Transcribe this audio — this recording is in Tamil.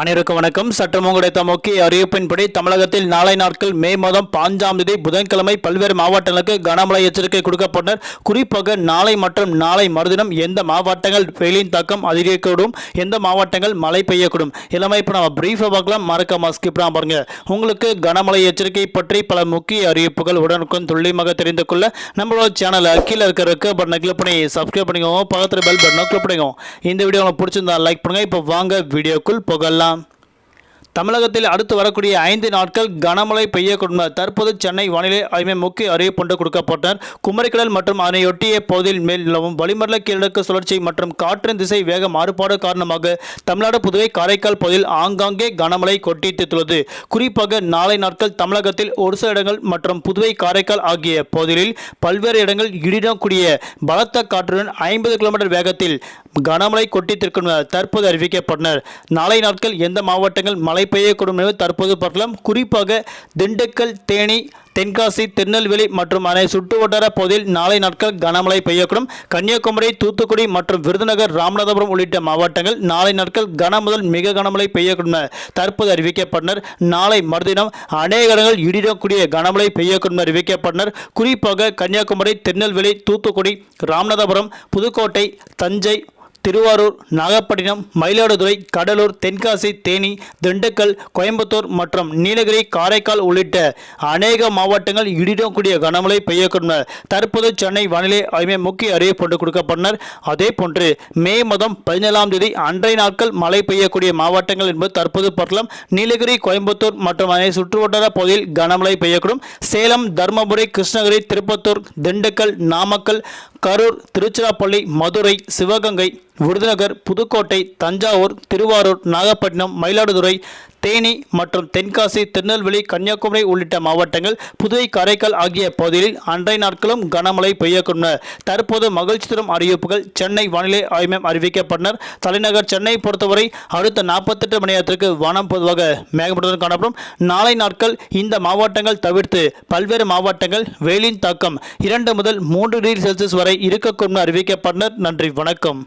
அனைவருக்கும் வணக்கம். சட்டம் கிடைத்த முக்கிய அறிவிப்பின்படி தமிழகத்தில் நாளை நாட்கள் மே மாதம் பாஞ்சாம் தேதி புதன்கிழமை பல்வேறு மாவட்டங்களுக்கு கனமழை எச்சரிக்கை கொடுக்கப்பட்டனர். குறிப்பாக நாளை மற்றும் நாளை மறுதினம் எந்த மாவட்டங்கள் வெயிலின் தாக்கம் அதிகரிக்கக்கூடும் எந்த மாவட்டங்கள் மழை பெய்யக்கூடும்? எல்லாமே இப்போ நம்ம பிரீஃபாக பார்க்கலாம். மறக்காம ஸ்கிப் பாருங்க. உங்களுக்கு கனமழை எச்சரிக்கை பற்றி பல முக்கிய அறிவிப்புகள் உடனுக்குடன் துல்லியமாக தெரிந்து கொள்ள நம்மளோட சேனலை கீழே இருக்கிற பட்டனை கிளிக் பண்ணி சப்ஸ்கிரைப் பண்ணிக்கோங்க. பக்கத்தில் பெல் பட்டனை கிளிக் பண்ணிக்கோங்க. இந்த வீடியோ உங்களுக்கு பிடிச்சிருந்தா லைக் பண்ணுங்க. இப்போ வாங்க. வீடியோக்குள் புகழலாம் সালাম தமிழகத்தில் அடுத்து வரக்கூடிய ஐந்து நாட்கள் கனமழை பெய்யக்கூடும் தற்போது சென்னை வானிலை ஆய்வு முக்கிய அறிவிப்பு கொடுக்கப்பட்டனர் குமரிக்கடல் மற்றும் அதனையொட்டிய பகுதியில் மேல் நிலவும் வளிமண்டல கீழடுக்கு சுழற்சி மற்றும் காற்றின் திசை வேக மாறுபாடு காரணமாக தமிழ்நாடு புதுவை காரைக்கால் பகுதியில் ஆங்காங்கே கனமழை கொட்டித்துள்ளது. குறிப்பாக நாளை நாட்கள் தமிழகத்தில் ஒரு சில இடங்கள் மற்றும் புதுவை காரைக்கால் ஆகிய பகுதிகளில் பல்வேறு இடங்கள் இடிடக்கூடிய பலத்த காற்றுடன் ஐம்பது கிலோமீட்டர் வேகத்தில் கனமழை கொட்டித்திருக்கும் தற்போது அறிவிக்கப்பட்டனர். நாளை நாட்கள் எந்த மாவட்டங்கள் மழை பெய்யக்கூடும் என்று தற்போது பார்க்கலாம். குறிப்பாக திண்டுக்கல் தேனி தென்காசி திருநெல்வேலி மற்றும் அதனை சுற்று வட்டார பகுதியில் நாளை நாட்கள் கனமழை பெய்யக்கூடும். கன்னியாகுமரி தூத்துக்குடி மற்றும் விருதுநகர் ராமநாதபுரம் உள்ளிட்ட மாவட்டங்கள் நாளை நாட்கள் கன முதல் மிக கனமழை பெய்யக்கூடும் தற்போது அறிவிக்கப்பட்டனர். நாளை மறுதினம் அநேக இடங்கள் இடிடக்கூடிய கனமழை பெய்யக்கூடும் அறிவிக்கப்பட்டனர். குறிப்பாக கன்னியாகுமரி திருநெல்வேலி தூத்துக்குடி ராமநாதபுரம் புதுக்கோட்டை தஞ்சை திருவாரூர் நாகப்பட்டினம் மயிலாடுதுறை கடலூர் தென்காசி தேனி திண்டுக்கல் கோயம்புத்தூர் மற்றும் நீலகிரி காரைக்கால் உள்ளிட்ட அநேக மாவட்டங்கள் இடிடக்கூடிய கனமழை பெய்யக்கூடும் தற்போது சென்னை வானிலை ஆய்வு முக்கிய அறிவிப்பு கொடுக்கப்பட்டனர். அதே போன்று மே மாதம் பதினேழாம் தேதி அன்றைய நாட்கள் மழை பெய்யக்கூடிய மாவட்டங்கள் என்பது தற்போது பார்க்கலாம் நீலகிரி கோயம்புத்தூர் மற்றும் அதனை சுற்றுவட்டார பகுதியில் கனமழை பெய்யக்கூடும். சேலம் தருமபுரி கிருஷ்ணகிரி திருப்பத்தூர் திண்டுக்கல் நாமக்கல் கரூர் திருச்சிராப்பள்ளி மதுரை சிவகங்கை விருதுநகர் புதுக்கோட்டை தஞ்சாவூர் திருவாரூர் நாகப்பட்டினம் மயிலாடுதுறை தேனி மற்றும் தென்காசி திருநெல்வேலி கன்னியாகுமரி உள்ளிட்ட மாவட்டங்கள் புதுவை காரைக்கால் ஆகிய பகுதிகளில் அன்றைய நாட்களும் கனமழை பெய்யக்கூடும். தற்போது மகிழ்ச்சி தரும் அறிவிப்புகள் சென்னை வானிலை ஆய்வு மையம் அறிவிக்கப்பட்டனர். தலைநகர் சென்னை பொறுத்தவரை அடுத்த நாற்பத்தெட்டு மணி நேரத்திற்கு வானம் பொதுவாக மேகமூட்டத்துடன் காணப்படும். நாளை நாட்கள் இந்த மாவட்டங்கள் தவிர்த்து பல்வேறு மாவட்டங்கள் வெயிலின் தாக்கம் இரண்டு முதல் மூன்று டிகிரி செல்சியஸ் வரை இருக்கக்கூடும் அறிவிக்கப்பட்டனர். நன்றி வணக்கம்.